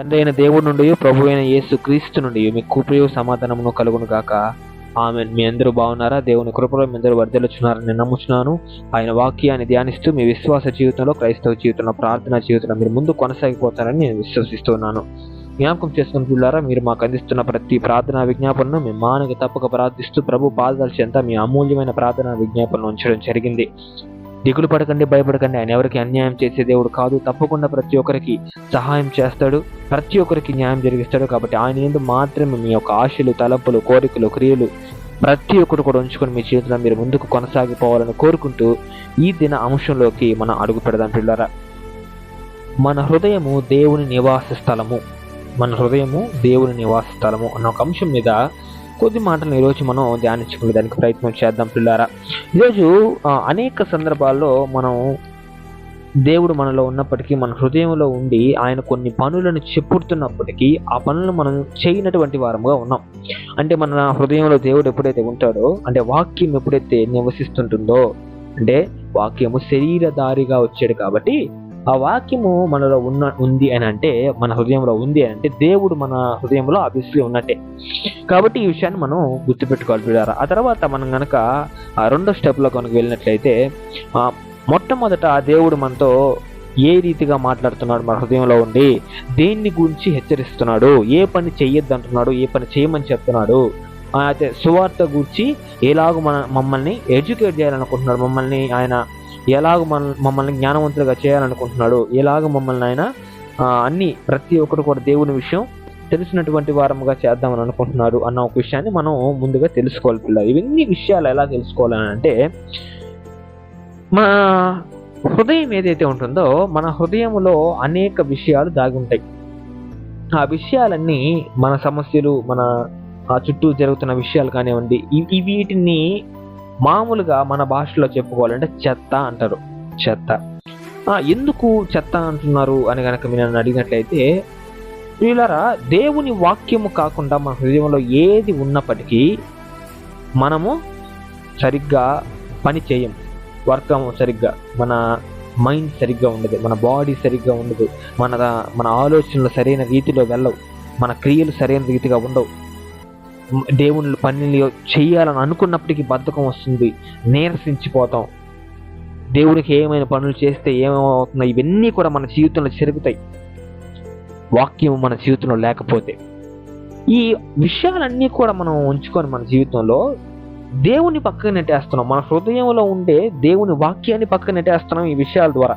తండ్రి అయిన దేవుడి నుండి ప్రభు అయిన యేసు క్రీస్తు నుండి మీకు కృపయు సమాధానమును కలుగును గాక. ఆమె మీ అందరూ బాగున్నారా? దేవుని కృపలో మీ అందరూ వర్ధలుచున్నారని నేను నమ్ముచున్నాను. ఆయన వాక్యాన్ని ధ్యానిస్తూ మీ విశ్వాస జీవితంలో క్రైస్తవ జీవితంలో ప్రార్థన జీవితంలో మీరు ముందు కొనసాగిపోతారని నేను విశ్వసిస్తున్నాను. జ్ఞాపకం చేసుకున్న పిల్లారా మీరు మాకు అందిస్తున్న ప్రతి ప్రార్థనా విజ్ఞాపనను మీ మానక తప్పక ప్రార్థిస్తూ ప్రభు పాదాల చెంత మీ అమూల్యమైన ప్రార్థనా విజ్ఞాపనను ఉంచడం జరిగింది. దిగులు పడకండి భయపడకండి. ఆయన ఎవరికి అన్యాయం చేసే దేవుడు కాదు. తప్పకుండా ప్రతి ఒక్కరికి సహాయం చేస్తాడు. ప్రతి ఒక్కరికి న్యాయం జరిగిస్తాడు. కాబట్టి ఆయన ఎందుకు మాత్రమే మీ యొక్క ఆశలు తలపులు కోరికలు క్రియలు ప్రతి ఒక్కరు కూడా ఉంచుకొని మీ జీవితంలో మీరు ముందుకు కొనసాగిపోవాలని కోరుకుంటూ ఈ దిన అంశంలోకి మనం అడుగు పెడదాం పిల్లరా. మన హృదయము దేవుని నివాస స్థలము. మన హృదయము దేవుని నివాస స్థలము అన్న ఒక అంశం మీద కొద్ది మాటలు ఈరోజు మనం ధ్యానించుకునేదానికి ప్రయత్నం చేద్దాం పిల్లారా. ఈరోజు అనేక సందర్భాల్లో మనం దేవుడు మనలో ఉన్నప్పటికీ మన హృదయంలో ఉండి ఆయన కొన్ని పనులను చెప్పుడుతున్నప్పటికీ ఆ పనులను మనం చేయనటువంటి వారముగా ఉన్నాం. అంటే మన హృదయంలో దేవుడు ఎప్పుడైతే ఉంటాడో అంటే వాక్యం ఎప్పుడైతే నివసిస్తుంటుందో అంటే వాక్యము శరీరధారిగా వచ్చాడు కాబట్టి ఆ వాక్యము మనలో ఉన్న ఉంది అని అంటే మన హృదయంలో ఉంది అని అంటే దేవుడు మన హృదయంలో అభిస్లీ ఉన్నట్టే. కాబట్టి ఈ విషయాన్ని మనం గుర్తుపెట్టుకోవాలి బిడ్డారా. ఆ తర్వాత మనం కనుక ఆ రెండో స్టెప్లో కనుక వెళ్ళినట్లయితే మొట్టమొదట ఆ దేవుడు మనతో ఏ రీతిగా మాట్లాడుతున్నాడు మన హృదయంలో ఉండి దేన్ని గురించి హెచ్చరిస్తున్నాడు ఏ పని చెయ్యొద్దు అంటున్నాడు ఏ పని చేయమని చెప్తున్నాడు అయితే సువార్త గురించి ఎలాగ మన మమ్మల్ని ఎడ్యుకేట్ చేయాలనుకుంటున్నాడు మమ్మల్ని ఆయన ఎలాగ మన మమ్మల్ని జ్ఞానవంతులుగా చేయాలనుకుంటున్నాడు ఎలాగ మమ్మల్ని ఆయన అన్ని ప్రతి ఒక్కరు కూడా దేవుని విషయం తెలిసినటువంటి వారముగా చేద్దామని అనుకుంటున్నారు అన్న ఒక విషయాన్ని మనం ముందుగా తెలుసుకోవాలి పిల్లలు. ఇవన్నీ విషయాలు ఎలా తెలుసుకోవాలని అంటే మన హృదయం ఏదైతే ఉంటుందో మన హృదయంలో అనేక విషయాలు దాగి ఉంటాయి. ఆ విషయాలన్నీ మన సమస్యలు మన ఆ చుట్టూ జరుగుతున్న విషయాలు కానివ్వండి వీటిని మామూలుగా మన భాషలో చెప్పుకోవాలంటే చెత్త అంటారు. చెత్త. ఎందుకు చెత్త అంటున్నారు అని కనుక మీరు నన్ను అడిగినట్లయితే వీళ్ళరా దేవుని వాక్యము కాకుండా మన హృదయంలో ఏది ఉన్నప్పటికీ మనము సరిగ్గా పని చేయం. వర్క్ సరిగ్గా మన మైండ్ సరిగ్గా ఉండదు మన బాడీ సరిగ్గా ఉండదు మన మన ఆలోచనలు సరైన రీతిలో వెళ్ళవు మన క్రియలు సరైన రీతిగా ఉండవు. దేవుని పనులు చేయాలని అనుకున్నప్పటికీ బద్ధకం వస్తుంది. నీరసించిపోతాం. దేవునికి ఏమైనా పనులు చేస్తే ఏమవుతున్నాయి ఇవన్నీ కూడా మన జీవితంలో జరుగుతాయి. వాక్యం మన జీవితంలో లేకపోతే. ఈ విషయాలన్నీ కూడా మనం ఉంచుకొని మన జీవితంలో దేవుని పక్కన నెట్టేస్తున్నాం. మన హృదయంలో ఉండే దేవుని వాక్యాన్ని పక్కన నెట్టేస్తున్నాం ఈ విషయాల ద్వారా.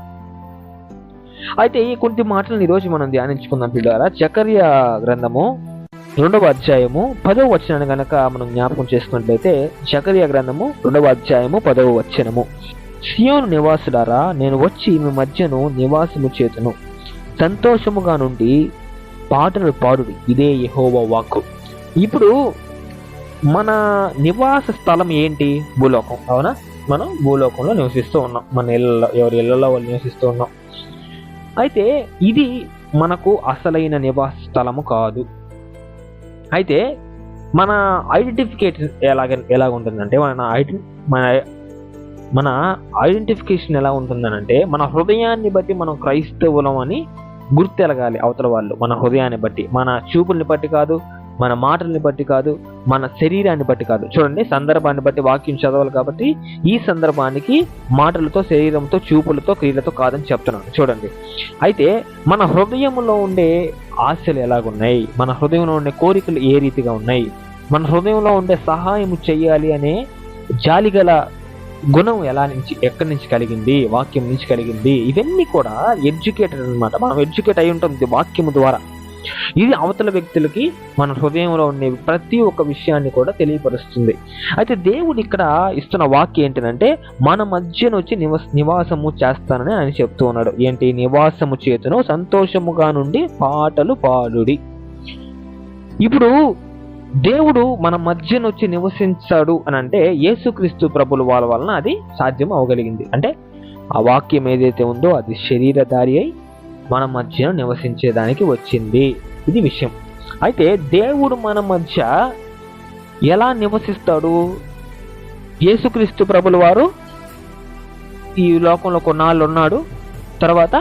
అయితే ఈ కొన్ని మాటలను ఈరోజు మనం ధ్యానించుకుందాం పిల్లారా చకర్య గ్రంథము రెండవ అధ్యాయము పదవ వచనాన్ని గనక మనం జ్ఞాపకం చేసుకున్నట్లయితే జకరియా గ్రంథము రెండవ అధ్యాయము పదవ వచనము. సియోను నివాసులారా నేను వచ్చి మీ మధ్యను నివాసము చేతును. సంతోషముగా నుండి పాటలు పాడుడి. ఇదే యెహోవా వాక్కు. ఇప్పుడు మన నివాస స్థలం ఏంటి? భూలోకం. అవునా? మనం భూలోకంలో నివసిస్తూ ఉన్నాం. మన ఇళ్ళలో ఎవరి ఇళ్ళలో వాళ్ళు నివసిస్తూ ఉన్నాం. అయితే ఇది మనకు అసలైన నివాస స్థలము కాదు. అయితే మన ఐడెంటిఫికేట్ ఎలాగ ఎలా ఉంటుందంటే మన ఐడెంటి మన మన ఐడెంటిఫికేషన్ ఎలా ఉంటుందనంటే మన హృదయాన్ని బట్టి మనం క్రైస్తవులం అని గుర్తెలగాలి అవతల వాళ్ళు. మన హృదయాన్ని బట్టి. మన చూపుల్ని బట్టి కాదు మన మాటల్ని బట్టి కాదు మన శరీరాన్ని బట్టి కాదు. చూడండి సందర్భాన్ని బట్టి వాక్యం చదవాలి కాబట్టి ఈ సందర్భానికి మాటలతో శరీరంతో చూపులతో క్రియలతో కాదని చెప్తున్నాను. చూడండి. అయితే మన హృదయంలో ఉండే ఆశలు ఎలాగున్నాయి? మన హృదయంలో ఉండే కోరికలు ఏ రీతిగా ఉన్నాయి? మన హృదయంలో ఉండే సహాయం చేయాలి అనే జాలిగల గుణం ఎలా నుంచి ఎక్కడి నుంచి కలిగింది? వాక్యం నుంచి కలిగింది? ఇవన్నీ కూడా ఎడ్యుకేటెడ్ అనమాట మనం ఎడ్యుకేట్ అయి ఉంటుంది వాక్యము ద్వారా. ఇది అవతల వ్యక్తులకి మన హృదయంలో ఉండే ప్రతి ఒక్క విషయాన్ని కూడా తెలియపరుస్తుంది. అయితే దేవుడు ఇక్కడ ఇస్తున్న వాక్యం ఏంటంటే మన మధ్యన వచ్చి నివస నివాసము చేస్తానని ఆయన చెప్తూ ఉన్నాడు. ఏంటి? నివాసము చేతును సంతోషముగా నుండి పాటలు పాడుడి. ఇప్పుడు దేవుడు మన మధ్యన వచ్చి నివసించాడు అని అంటే యేసుక్రీస్తు ప్రభుల వాళ్ళ వలన అది సాధ్యం అవగలిగింది అంటే ఆ వాక్యం ఏదైతే ఉందో అది శరీరధారి అయి మన మధ్యన నివసించేదానికి వచ్చింది. ఇది విషయం. అయితే దేవుడు మన మధ్య ఎలా నివసిస్తాడు? యేసుక్రీస్తు ప్రభుల వారు ఈ లోకంలో కొన్నాళ్ళు ఉన్నాడు తర్వాత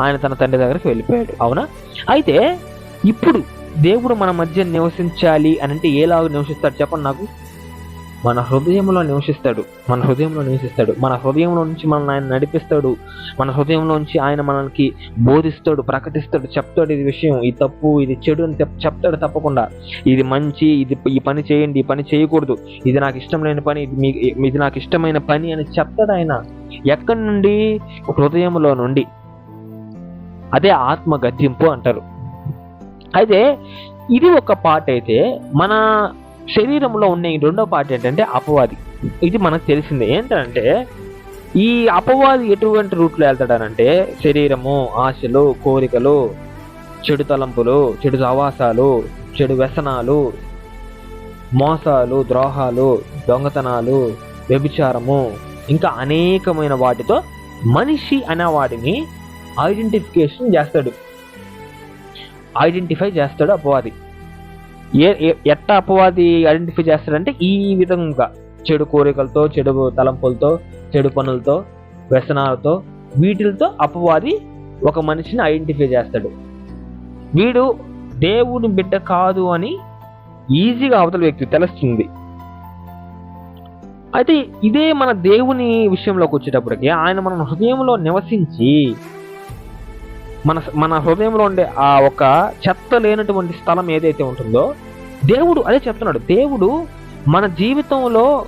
ఆయన తన తండ్రి దగ్గరికి వెళ్ళిపోయాడు. అవునా? అయితే ఇప్పుడు దేవుడు మన మధ్య నివసించాలి అని అంటే ఏలాగా నివసిస్తాడు? చెప్పండి నాకు. మన హృదయంలో నివసిస్తాడు. మన హృదయంలో నివసిస్తాడు. మన హృదయంలో నుంచి మనల్ని ఆయన నడిపిస్తాడు. మన హృదయంలో నుంచి ఆయన మనకి బోధిస్తాడు ప్రకటిస్తాడు చెప్తాడు ఇది విషయం. ఇది తప్పు ఇది చెడు అని చెప్తాడు తప్పకుండా. ఇది మంచి ఇది ఈ పని చేయండి ఈ పని చేయకూడదు. ఇది నాకు ఇష్టం లేని పని ఇది మీ ఇది నాకు ఇష్టమైన పని అని చెప్తాడు ఆయన. ఎక్కడి నుండి? హృదయంలో నుండి. అదే ఆత్మ గద్దింపు అంటారు. అయితే ఇది ఒక పాట అయితే మన శరీరంలో ఉన్న ఈ రెండో పార్ట్ ఏంటంటే అపవాది. ఇది మనకు తెలిసిందే. ఏంటంటే ఈ అపవాది ఎటువంటి రూట్లో వెళ్తాడనంటే శరీరము ఆశలు కోరికలు చెడు తలంపులు చెడు సవాసాలు చెడు వ్యసనాలు మోసాలు ద్రోహాలు దొంగతనాలు వ్యభిచారము ఇంకా అనేకమైన వాటితో మనిషి అనే వాటిని ఐడెంటిఫికేషన్ చేస్తాడు. ఐడెంటిఫై చేస్తాడు అపవాది. ఏ ఎట్ట అపవాది ఐడెంటిఫై చేస్తాడంటే ఈ విధంగా చెడు కోరికలతో చెడు తలంపులతో చెడు పనులతో వ్యసనాలతో వీటితో అపవాది ఒక మనిషిని ఐడెంటిఫై చేస్తాడు. వీడు దేవుని బిడ్డ కాదు అని ఈజీగా అవతల వ్యక్తి తెలుస్తుంది. అయితే ఇదే మన దేవుని విషయంలోకి వచ్చేటప్పటికి ఆయన మన హృదయంలో నివసించి మన మన హృదయంలో ఉండే ఆ ఒక చెత్త లేనటువంటి స్థలం ఏదైతే ఉంటుందో దేవుడు అదే చెప్తున్నాడు. దేవుడు మన జీవితంలో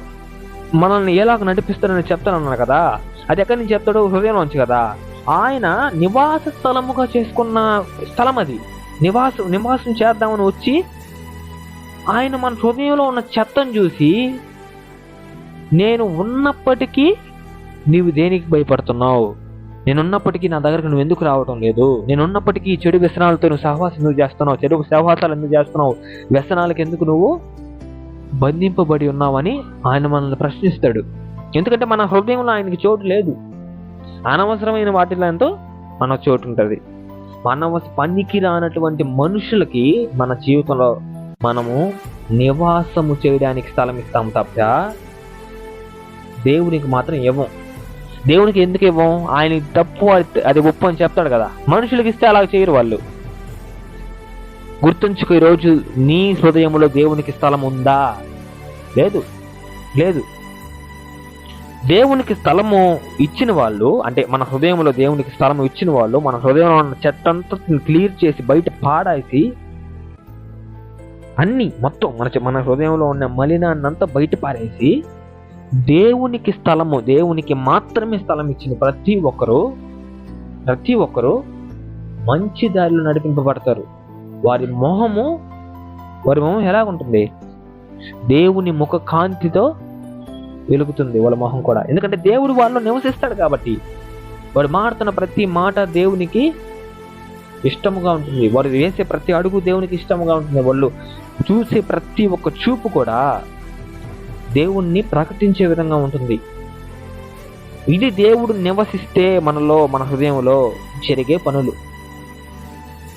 మనల్ని ఎలాగ నడిపిస్తాడని చెప్తానన్నాడు కదా. అది ఎక్కడి నుంచి చెప్తాడు? హృదయంలోంచి కదా. ఆయన నివాస స్థలముగా చేసుకున్న స్థలం అది. నివాసం నివాసం చేద్దామని వచ్చి ఆయన మన హృదయంలో ఉన్న చెత్తను చూసి నేను ఉన్నప్పటికీ నీవు దేనికి భయపడుతున్నావు? నేనున్నప్పటికీ నా దగ్గరకు నువ్వు ఎందుకు రావటం లేదు? నేనున్నప్పటికీ ఈ చెడు వ్యసనాలతో నువ్వు సహవాసం ఎందుకు చేస్తున్నావు? చెడు సహవాసాలు ఎందుకు చేస్తున్నావు? వ్యసనాలకు ఎందుకు నువ్వు బంధింపబడి ఉన్నావని ఆయన మనల్ని ప్రశ్నిస్తాడు. ఎందుకంటే మన హృదయంలో ఆయనకి చోటు లేదు. అనవసరమైన వాటిలో ఎంతో మన చోటు ఉంటుంది. అనవస పనికి రానటువంటి మనుషులకి మన జీవితంలో మనము నివాసము చేయడానికి స్థలం ఇస్తాము తప్ప దేవునికి మాత్రం ఇవ్వం. దేవునికి ఎందుకు ఇవ్వం? ఆయన తప్పు అది- అది ఒప్పు అని చెప్తాడు కదా. మనుషులకి ఇస్తే అలా చేయరు వాళ్ళు. గుర్తుంచుకు ఈరోజు నీ హృదయంలో దేవునికి స్థలం ఉందా? లేదు. లేదు. దేవునికి స్థలము ఇచ్చిన వాళ్ళు అంటే మన హృదయంలో దేవునికి స్థలము ఇచ్చిన వాళ్ళు మన హృదయంలో ఉన్న చెట్టంతా క్లియర్ చేసి బయట పాడేసి అన్ని మొత్తం మన మన హృదయంలో ఉన్న మలినాన్నంతా బయట పారేసి దేవునికి స్థలము దేవునికి మాత్రమే స్థలం ఇచ్చిన ప్రతి ఒక్కరు ప్రతి ఒక్కరు మంచి దారిలో నడిపింపబడతారు. వారి మొహము వారి మొహం ఎలా ఉంటుంది దేవుని ముఖ కాంతితో వెలుగుతుంది వాళ్ళ మొహం కూడా. ఎందుకంటే దేవుడు వాళ్ళు నివసిస్తాడు కాబట్టి. వాడు మాడుతున్న ప్రతి మాట దేవునికి ఇష్టముగా ఉంటుంది. వారు వేసే ప్రతి అడుగు దేవునికి ఇష్టముగా ఉంటుంది. వాళ్ళు చూసే ప్రతి ఒక్క చూపు కూడా దేవుణ్ణి ప్రకటించే విధంగా ఉంటుంది. ఇది దేవుడు నివసిస్తే మనలో మన హృదయంలో జరిగే పనులు.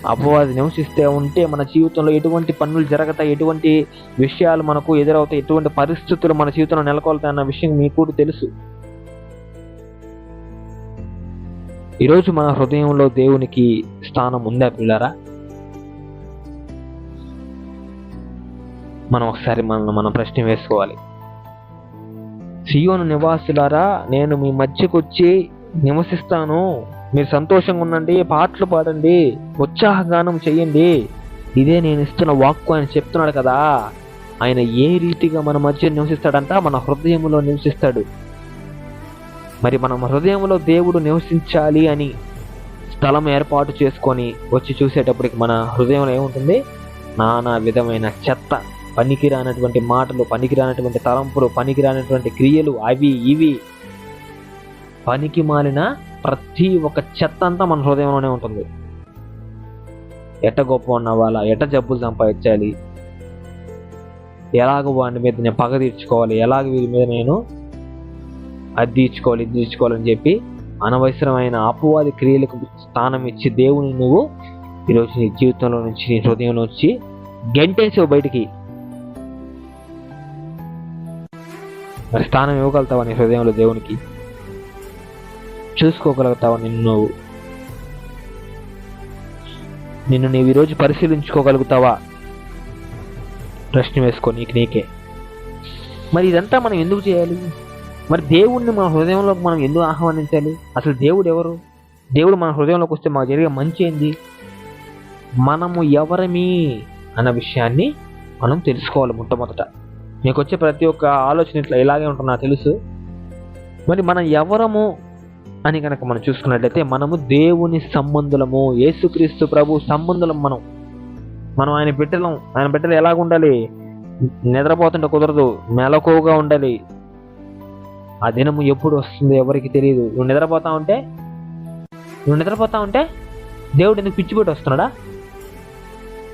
అపవాది నివసిస్తే ఉంటే మన జీవితంలో ఎటువంటి పనులు జరగతాయి ఎటువంటి విషయాలు మనకు ఎదురవుతాయి ఎటువంటి పరిస్థితులు మన జీవితంలో నెలకొల్తాయి అన్న విషయం మీకు కూడా తెలుసు. ఈరోజు మన హృదయంలో దేవునికి స్థానం ఉందా పిల్లారా? మనం ఒకసారి మనం మనం ప్రశ్న వేసుకోవాలి. సియోను నివాసులారా నేను మీ మధ్యకు వచ్చి నివసిస్తాను. మీరు సంతోషంగా ఉండండి పాటలు పాడండి ఉత్సాహగానం చెయ్యండి ఇదే నేను ఇస్తున్న వాక్కు ఆయన చెప్తున్నాడు కదా. ఆయన ఏ రీతిగా మన మధ్య నివసిస్తాడంట? మన హృదయంలో నివసిస్తాడు. మరి మనం హృదయంలో దేవుడు నివసించాలి అని స్థలం ఏర్పాటు చేసుకొని వచ్చి చూసేటప్పటికి మన హృదయంలో ఏముంటుంది? నానా విధమైన చెత్త. పనికిరానటువంటి మాటలు పనికిరానటువంటి తలంపులు పనికిరానటువంటి క్రియలు అవి ఇవి పనికి మాలిన ప్రతి ఒక్క చెత్త అంతా మన హృదయంలోనే ఉంటుంది. ఎట గొప్ప ఉన్నవాళ్ళ ఎట జబ్బులు సంపాదించాలి? ఎలాగ వాడి మీద నేను పగ తీర్చుకోవాలి? ఎలాగ వీరి మీద నేను అది తీర్చుకోవాలి ఇది తీర్చుకోవాలని చెప్పి అనవసరమైన అపవాది క్రియలకు స్థానం ఇచ్చి దేవుని నువ్వు ఈరోజు నీ జీవితంలో నుంచి నీ హృదయంలో నుంచి గెంటేసావు బయటికి మరి స్థానం ఇవ్వగలుగుతావా నీ హృదయంలో దేవునికి? చూసుకోగలుగుతావా నిన్ను నువ్వు? నిన్ను నీవు ఈరోజు పరిశీలించుకోగలుగుతావా? ప్రశ్న వేసుకో నీకు నీకే. మరి ఇదంతా మనం ఎందుకు చేయాలి? మరి దేవుణ్ణి మన హృదయంలోకి మనం ఎందుకు ఆహ్వానించాలి? అసలు దేవుడు ఎవరు? దేవుడు మన హృదయంలోకి వస్తే మాకు జరిగే మంచి ఏంది? మనము ఎవరమి? అన్న విషయాన్ని మనం తెలుసుకోవాలి మొట్టమొదట. మీకు వచ్చే ప్రతి ఒక్క ఆలోచన ఇట్లా ఇలాగే ఉంటుంది నాకు తెలుసు. మరి మనం ఎవరము అని కనుక మనం చూసుకున్నట్లయితే మనము దేవుని సంబంధులము యేసుక్రీస్తు ప్రభు సంబంధులం మనం. మనం ఆయన బిడ్డలం ఆయన బిడ్డలు ఎలాగ ఉండాలి? నిద్రపోతుంటే కుదరదు మెలకువగా ఉండాలి. ఆ దినము ఎప్పుడు వస్తుందో ఎవరికి తెలియదు. నువ్వు నిద్రపోతా ఉంటే నువ్వు నిద్రపోతా ఉంటే దేవుడు ఎందుకు పిచ్చిపెట్టి వస్తున్నాడా?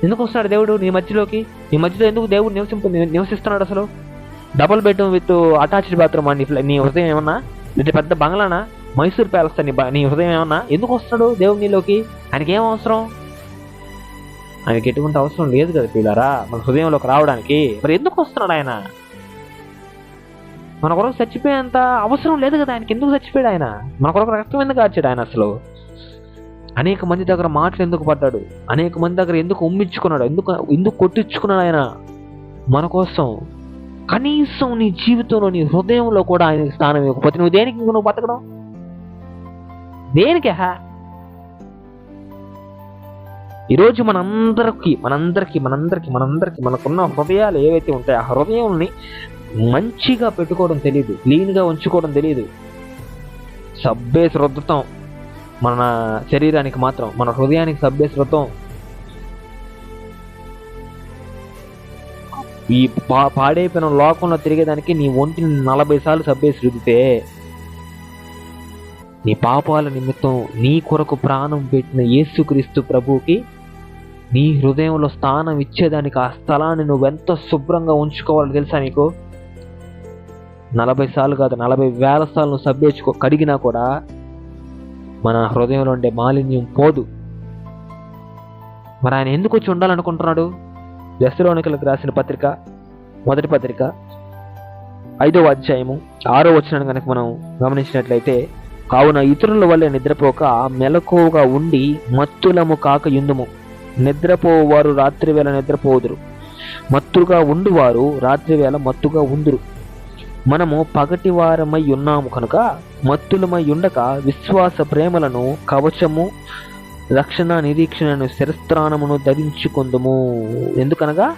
ఎందుకు వస్తున్నాడు దేవుడు నీ మధ్యలోకి? నీ మధ్యలో ఎందుకు దేవుడు నివసింపు నివసిస్తున్నాడు అసలు? Double bedroom with attached bathroom అండి నీ హృదయం ఏమన్నా? ఇది పెద్ద బంగ్లానా? మైసూర్ ప్యాలెస్ నీ నీ హృదయం ఏమన్నా? ఎందుకు వస్తున్నాడు దేవుడు నీలోకి? ఆయనకి ఏం అవసరం? ఆయనకి ఎటువంటి అవసరం లేదు కదా పిల్లరా మన హృదయంలోకి రావడానికి. మరి ఎందుకు వస్తున్నాడు ఆయన? మన కొరకు చచ్చిపోయేంత అవసరం లేదు కదా ఆయనకి. ఎందుకు చచ్చిపోయాడు ఆయన? మన కొరకు రక్తం ఎందుకు కాచాడు ఆయన అసలు? అనేక మంది దగ్గర మాటలు ఎందుకు పడ్డాడు? అనేక మంది దగ్గర ఎందుకు ఉమ్మించుకున్నాడు? ఎందుకు ఎందుకు కొట్టించుకున్నాడు ఆయన? మన కోసం. కనీసం నీ జీవితంలో నీ హృదయంలో కూడా ఆయన స్థానం ఇవ్వకపోతే నువ్వు దేనికి నువ్వు బతకడం? దేనికి? హా ఈరోజు మనందరికి మనందరికి మనందరికి మనందరికి మనకున్న హృదయాలు ఏవైతే ఉంటాయో ఆ హృదయాల్ని మంచిగా పెట్టుకోవడం తెలియదు క్లీన్గా ఉంచుకోవడం తెలియదు సబ్బేసి రుద్దుతాం. మన శరీరానికి మాత్రం మన హృదయానికి సబ్బేసి ఈ పా పాడైపోయిన లోకంలో తిరిగేదానికి నీ ఒంటిని నలభై సార్లు సబ్బేసి రుద్దితే నీ పాపాల నిమిత్తం నీ కొరకు ప్రాణం పెట్టిన యేసుక్రీస్తు ప్రభువుకి నీ హృదయంలో స్థానం ఇచ్చేదానికి ఆ స్థలాన్ని నువ్వెంత శుభ్రంగా ఉంచుకోవాలో తెలుసా నీకు? నలభై సార్లు కాదు నలభై వేల సార్లు నువ్వు సబ్బేసుకో కడిగినా కూడా మన హృదయంలో ఉండే మాలిన్యం పోదు. మరి ఆయన ఎందుకు వచ్చి ఉండాలనుకుంటున్నాడు? దశలోనికలకు రాసిన పత్రిక మొదటి పత్రిక ఐదవ అధ్యాయము ఆరో వచనాన్ని కనుక మనం గమనించినట్లయితే కావున ఇతరుల వల్లే నిద్రపోక మెలకువగా ఉండి మత్తులము కాక యుందుము. నిద్రపోవారు రాత్రి వేళ నిద్రపోదురు. మత్తుగా ఉండువారు రాత్రి వేళ మత్తుగా ఉందురు. మనము పగటి వారమై ఉన్నాము కనుక మత్తులమై ఉండక విశ్వాస ప్రేమలను కవచము రక్షణ నిరీక్షణను శిరస్త్రాణమును ధరించుకుందుము. ఎందుకనగా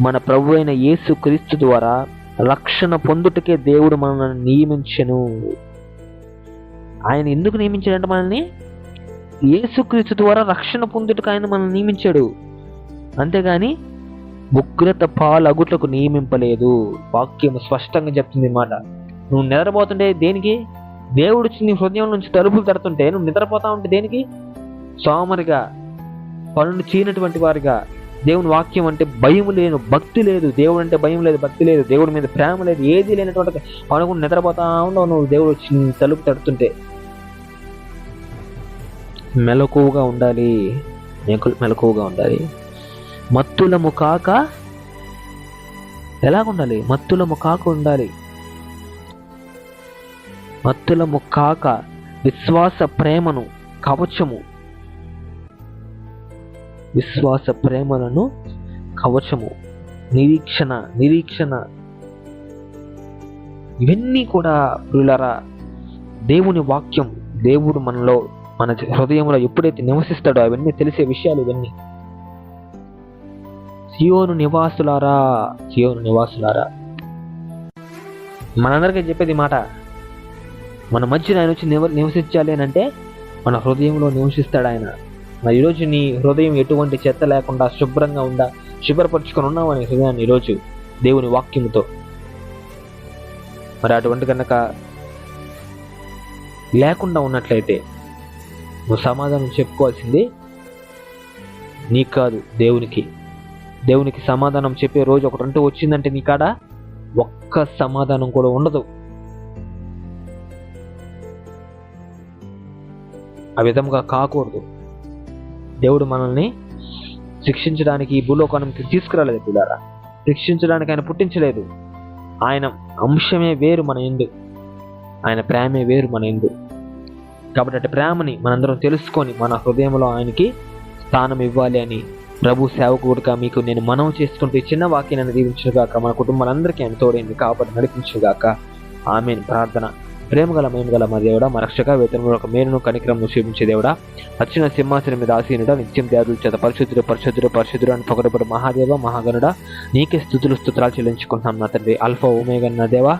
మన ప్రభు అయిన యేసు క్రీస్తు ద్వారా రక్షణ పొందుటకే దేవుడు మనల్ని నియమించను. ఆయన ఎందుకు నియమించాడంటే మనల్ని? యేసుక్రీస్తు ద్వారా రక్షణ పొందుటకు ఆయన మనల్ని నియమించాడు. అంతేగాని ఉగ్రత పాలగుట్లకు నియమింపలేదు. వాక్యం స్పష్టంగా చెప్తుంది మాట. నువ్వు నిద్రపోతుంటే దేనికి? దేవుడు నీ హృదయం నుంచి తలుపులు తడుతుంటే నువ్వు నిద్రపోతా ఉంటే దేనికి? సోమరిగా పనులు చేయనటువంటి వారిగా దేవుని వాక్యం అంటే భయం లేదు భక్తి లేదు. దేవుడు అంటే భయం లేదు భక్తి లేదు. దేవుడి మీద ప్రేమ లేదు ఏది లేనటువంటి అనుకుని నిద్రపోతా ఉండవు నువ్వు దేవుడు వచ్చి తలుపు తడుతుంటే. మెలకువగా ఉండాలి. మెలకువగా ఉండాలి. మత్తులము కాక ఎలాగుండాలి? మత్తులము కాక ఉండాలి. మత్తులము కాక విశ్వాస ప్రేమను కవచము. విశ్వాస ప్రేమలను కవచము. నిరీక్షణ నిరీక్షణ. ఇవన్నీ కూడా ప్రియులారా దేవుని వాక్యం దేవుడు మనలో మన హృదయంలో ఎప్పుడైతే నివసిస్తాడో అవన్నీ తెలిసే విషయాలు ఇవన్నీ. సియోను నివాసులారా సియోను నివాసులారా. మనందరికీ చెప్పేది మాట మన మధ్యన ఆయన వచ్చి నివ నివసించాలి అని అంటే మన హృదయంలో నివసిస్తాడు ఆయన. మరి ఈరోజు నీ హృదయం ఎటువంటి చెత్త లేకుండా శుభ్రంగా ఉందా శుభ్రపరుచుకొని ఉన్నావు అనే హృదయాన్ని ఈరోజు దేవుని వాక్యంతో మరి అటువంటి కనుక లేకుండా ఉన్నట్లయితే నువ్వు సమాధానం చెప్పుకోవాల్సింది నీకు కాదు దేవునికి. దేవునికి సమాధానం చెప్పే రోజు ఒకటంటూ వచ్చిందంటే నీ కాడ? ఒక్క సమాధానం కూడా ఉండదు. ఆ విధంగా కాకూడదు. దేవుడు మనల్ని శిక్షించడానికి ఈ భూలోకానికి తీసుకురాలేదు పిల్లారా. శిక్షించడానికి ఆయన పుట్టించలేదు. ఆయన అంశమే వేరు మన ఎందు. ఆయన ప్రేమే వేరు మన ఎందు. కాబట్టి అటు ప్రేమని మనందరం తెలుసుకొని మన హృదయంలో ఆయనకి స్థానం ఇవ్వాలి అని ప్రభు సేవకుడుగా మీకు నేను మనం చేసుకుంటూ చిన్న వాక్యాన్ని దీవించుగాక మన కుటుంబాలందరికీ ఆయన తోడైంది కాబట్టి నడిపించుగాక ఆమె ప్రార్థన. ప్రేమగల మేమగల మా దేవుడా మా రక్షక వేతనంలో ఒక మేలును కనికరము చూపించే దేవుడా. వచ్చిన సింహాసనం మీద ఆసీనుడ నిత్యం దేవతల చేత పరిశుద్ధుడు పరిశుద్ధుడు పరిశుద్ధుడు అని పొగడబడు మహాదేవ మహాగణుడ. నీకే స్థుతులు స్తోత్రాలు చెల్లించుకుంటున్నాం నా తండ్రి. అల్ఫా ఉమేగన్న దేవా.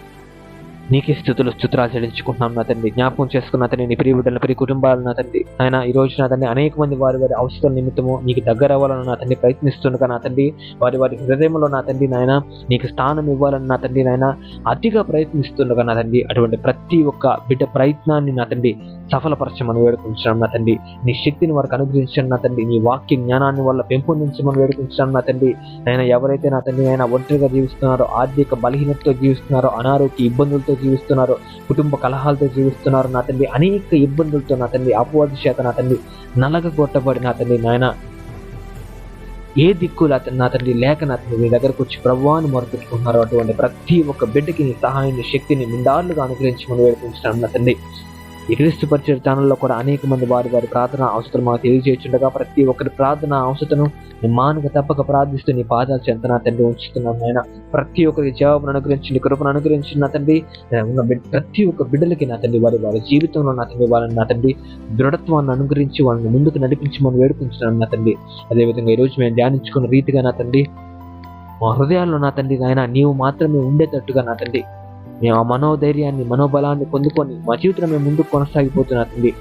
నీకే స్థుతులు స్థుతురాలు చెల్లించుకుంటున్నాం నా తండ్రి. జ్ఞాపకం చేసుకున్న తండ్రి నీ ప్రియ బిడ్డల ప్రియ కుటుంబాలు నా తండ్రి. ఆయన ఈ రోజు నా తండ్రి అనేక మంది వారి వారి అవసరం నిమిత్తము నీకు దగ్గర అవ్వాలని నా తండ్రి ప్రయత్నిస్తుండగా నా తండ్రి వారి వారి హృదయంలో నా తండ్రి నాయన నీకు స్థానం ఇవ్వాలని నా తండ్రి నాయన అతిగా ప్రయత్నిస్తుండగా నా తండ్రి అటువంటి ప్రతి ఒక్క బిడ్డ ప్రయత్నాన్ని నా తండ్రి సఫలపరచమని వేడుకుంటున్నాం నా తండ్రి. నీ శక్తిని వారికి అనుగ్రహించండి నా తండ్రి. నీ వాక్య జ్ఞానాన్ని వల్ల పెంపొందించమని వేడుకుంటున్నాం నా తండ్రి. ఆయన ఎవరైతే నా తండ్రి ఆయన ఒంటరిగా జీవిస్తున్నారో ఆర్థిక బలహీనతతో జీవిస్తున్నారో అనారోగ్య ఇబ్బందులతో జీవిస్తున్నారో కుటుంబ కలహాలతో జీవిస్తున్నారో నా తండ్రి. అనేక ఇబ్బందులతో నా తండ్రి అపవాది చేత నా తండ్రి నలగగొట్టబడి నా తండ్రి నాయన. ఏ దిక్కు నా తండ్రి- లేక నా తండ్రి మీ దగ్గరకు వచ్చి ప్రభువాన్ని మొరపెట్టుకుంటున్నారో అటువంటి ప్రతి ఒక్క బిడ్డకి నీ సహాయాన్ని శక్తిని నిండార్లుగా అనుగ్రహించమని వేడుకుంటున్నాం నా తండ్రి. క్రీస్తు పరిచయ ఛానల్లో కూడా అనేక మంది వారి వారి ప్రార్థన అవసరం మాకు తెలియజేస్తుండగా ప్రతి ఒక్కరి ప్రార్థన అవసరను నేను మానుక తప్పక ప్రార్థిస్తూ నీ పాదాలు చెంత నా తండ్రి ఉంచుతున్నాను నాయన. ప్రతి ఒక్కరికి జవాబును అనుగ్రహించి నీ కృపను అనుగ్రహించి నా తండ్రి. ఉన్న ప్రతి ఒక్క బిడ్డలకి నా తండ్రి వారి వారి జీవితంలో నా తండ్రి వాళ్ళని నా తండ్రి దృఢత్వాన్ని అనుగ్రహించి వాళ్ళని ముందుకు నడిపించి మనం వేడుకుంటున్నాను నా తండ్రి. అదేవిధంగా ఈరోజు మేము ధ్యానించుకున్న రీతిగా నా తండ్రి మా హృదయాల్లో నా తండ్రి నాయన నీవు మాత్రమే ఉండేటట్టుగా నా తండ్రి. మేము ఆ మనోధైర్యాన్ని మనోబలాన్ని పొందుకొని మా జీవితం మేము ముందుకు కొనసాగిపోతున్నా తండ్రి.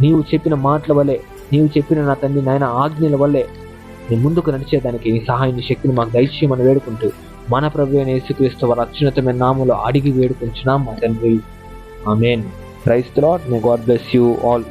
నీవు చెప్పిన మాటల వల్లే నీవు చెప్పిన నా తండ్రి నాయన ఆజ్ఞల వల్లే నేను ముందుకు నడిచేదానికి నీ సహాయాన్ని శక్తిని మాకు దయచేయమని వేడుకుంటూ మన ప్రభు అయిన యేసుక్రీస్తు వారి అత్యున్నతమైన నామములో అడిగి వేడుకుంటున్నాం మా తండ్రి. Amen. Christ lord may God bless you all.